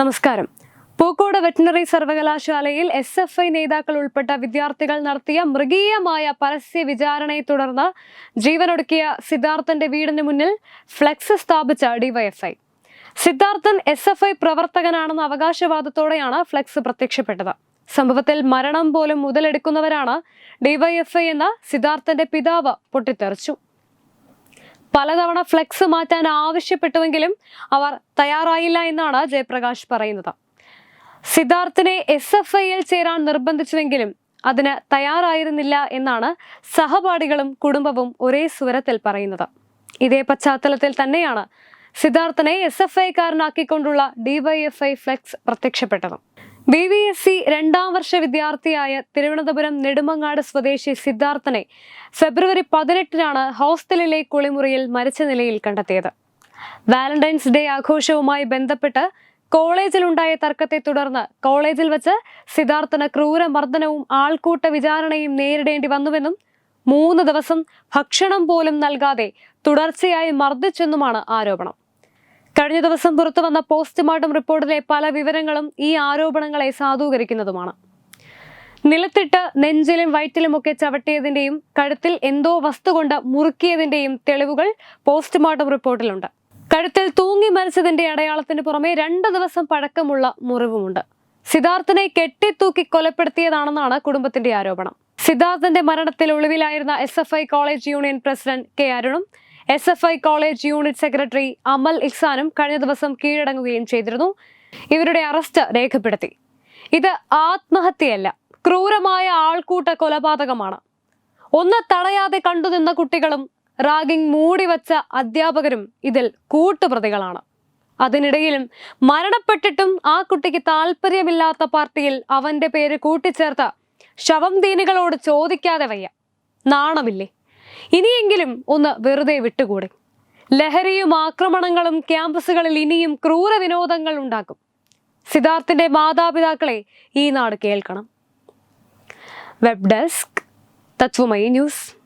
നമസ്കാരം. പൂക്കോട് വെറ്റിനറി സർവകലാശാലയിൽ S F I നേതാക്കൾ ഉൾപ്പെട്ട വിദ്യാർത്ഥികൾ നടത്തിയ മൃഗീയമായ പരസ്യ വിചാരണയെ തുടർന്ന് ജീവനൊടുക്കിയ സിദ്ധാർത്ഥന്റെ വീടിന് മുന്നിൽ ഫ്ലെക്സ് സ്ഥാപിച്ച D Y F I Siddharthan S F I പ്രവർത്തകനാണെന്ന അവകാശവാദത്തോടെയാണ് ഫ്ലെക്സ് പ്രത്യക്ഷപ്പെട്ടത്. സംഭവത്തിൽ മരണം പോലും മുതലെടുക്കുന്നവരാണ് ഡിവൈഎഫ്ഐ എന്ന സിദ്ധാർത്ഥന്റെ പിതാവ് പൊട്ടിത്തെറിച്ചു. പലതവണ ഫ്ലെക്സ് മാറ്റാൻ ആവശ്യപ്പെട്ടുവെങ്കിലും അവർ തയ്യാറായില്ല എന്നാണ് ജയപ്രകാശ് പറയുന്നത്. സിദ്ധാർത്ഥിനെ എസ് എഫ് ഐയിൽ ചേരാൻ നിർബന്ധിച്ചുവെങ്കിലും അതിന് തയ്യാറായിരുന്നില്ല എന്നാണ് സഹപാഠികളും കുടുംബവും ഒരേ സ്വരത്തിൽ പറയുന്നത്. ഇതേ പശ്ചാത്തലത്തിൽ തന്നെയാണ് സിദ്ധാർത്ഥനെ S F ഐക്കാരനാക്കിക്കൊണ്ടുള്ള D Y F I flex പ്രത്യക്ഷപ്പെട്ടത്. ബി വി എസ് സി രണ്ടാം വർഷ വിദ്യാർത്ഥിയായ തിരുവനന്തപുരം നെടുമങ്ങാട് സ്വദേശി സിദ്ധാർത്ഥനെ ഫെബ്രുവരി പതിനെട്ടിനാണ് ഹോസ്റ്റലിലെ കുളിമുറിയിൽ മരിച്ച നിലയിൽ കണ്ടെത്തിയത്. വാലന്റൈൻസ് ഡേ ആഘോഷവുമായി ബന്ധപ്പെട്ട് കോളേജിലുണ്ടായ തർക്കത്തെ തുടർന്ന് കോളേജിൽ വെച്ച് സിദ്ധാർത്ഥന് ക്രൂരമർദ്ദനവും ആൾക്കൂട്ട വിചാരണയും നേരിടേണ്ടി വന്നുവെന്നും മൂന്ന് ദിവസം ഭക്ഷണം പോലും നൽകാതെ തുടർച്ചയായി മർദ്ദിച്ചെന്നുമാണ് ആരോപണം. കഴിഞ്ഞ ദിവസം പുറത്തു വന്ന പോസ്റ്റ്മോർട്ടം റിപ്പോർട്ടിലെ പല വിവരങ്ങളും ഈ ആരോപണങ്ങളെ സാധൂകരിക്കുന്നതുമാണ്. നിലത്തിട്ട് നെഞ്ചിലും വയറ്റിലുമൊക്കെ ചവിട്ടിയതിന്റെയും കഴുത്തിൽ എന്തോ വസ്തു കൊണ്ട് മുറുക്കിയതിന്റെയും തെളിവുകൾ പോസ്റ്റ്മോർട്ടം റിപ്പോർട്ടിലുണ്ട്. കഴുത്തിൽ തൂങ്ങി മരിച്ചതിന്റെ അടയാളത്തിന് പുറമെ രണ്ട് ദിവസം പഴക്കമുള്ള മുറിവുമുണ്ട്. സിദ്ധാർത്ഥനെ കെട്ടിത്തൂക്കി കൊലപ്പെടുത്തിയതാണെന്നാണ് കുടുംബത്തിന്റെ ആരോപണം. സിദ്ധാർത്ഥന്റെ മരണത്തിൽ ഒളിവിലായിരുന്ന S college union president K അരുണും S F I college unit secretary Amal ഇഖ്സാനും കഴിഞ്ഞ ദിവസം കീഴടങ്ങുകയും ചെയ്തിരുന്നു. ഇവരുടെ അറസ്റ്റ് രേഖപ്പെടുത്തി. ഇത് ആത്മഹത്യയല്ല ക്രൂരമായ ആൾക്കൂട്ട കൊലപാതകമാണ്. ഒന്ന് തടയാതെ കണ്ടുനിന്ന കുട്ടികളും റാഗിംഗ് മൂടിവച്ച അധ്യാപകരും ഇതിൽ കൂട്ടുപ്രതികളാണ്. അതിനിടയിലും മരണപ്പെട്ടിട്ടും ആ കുട്ടിക്ക് താല്പര്യമില്ലാത്ത പാർട്ടിയിൽ അവന്റെ പേര് കൂട്ടിച്ചേർത്ത ശവം ദീനുകളോട് ചോദിക്കാതെ വയ്യ. നാണമില്ലേ? ഇനിയെങ്കിലും ഒന്ന് വെറുതെ വിട്ടുകൂടെ? ലഹരിയും ആക്രമണങ്ങളും ക്യാമ്പസുകളിൽ ഇനിയും ക്രൂര വിനോദങ്ങൾ ഉണ്ടാക്കും. സിദ്ധാർത്ഥിന്റെ മാതാപിതാക്കളെ ഈ നാട് കേൾക്കണം. Web desk Tatwamayi news